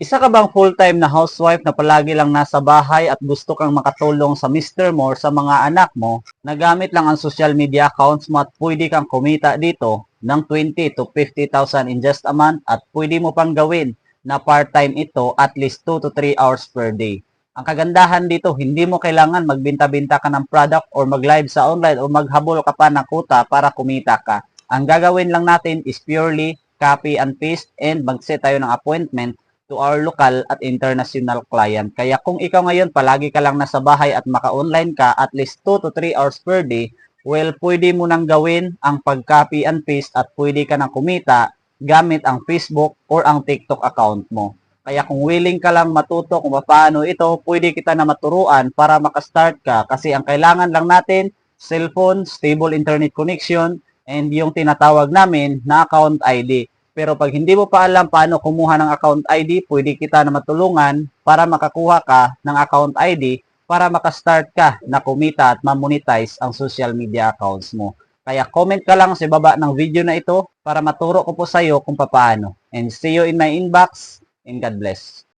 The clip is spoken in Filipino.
Isa ka bang full-time na housewife na palagi lang nasa bahay at gusto kang makatulong sa Mr. mo or sa mga anak mo na gamit lang ang social media accounts mo at pwede kang kumita dito ng 20 to 50,000 in just a month at pwede mo pang gawin na part-time ito at least 2 to 3 hours per day. Ang kagandahan dito, hindi mo kailangan magbinta-binta ka ng product or mag-live sa online o maghabol ka pa ng kuta para kumita ka. Ang gagawin lang natin is purely copy and paste and mag-set tayo ng appointment to our local at international client. Kaya kung ikaw ngayon palagi ka lang nasa bahay at maka-online ka at least 2 to 3 hours per day, well, pwede mo nang gawin ang pag-copy and paste at pwede ka nang kumita gamit ang Facebook or ang TikTok account mo. Kaya kung willing ka lang matuto kung paano ito, pwede kita na maturuan para makastart ka. Kasi ang kailangan lang natin, cellphone, stable internet connection, and yung tinatawag namin na account ID. Pero pag hindi mo pa alam paano kumuha ng account ID, pwede kita na matulungan para makakuha ka ng account ID para makastart ka na kumita at mamonetize ang social media accounts mo. Kaya comment ka lang sa baba ng video na ito para maturo ko po sa iyo kung paano. And see you in my inbox and God bless.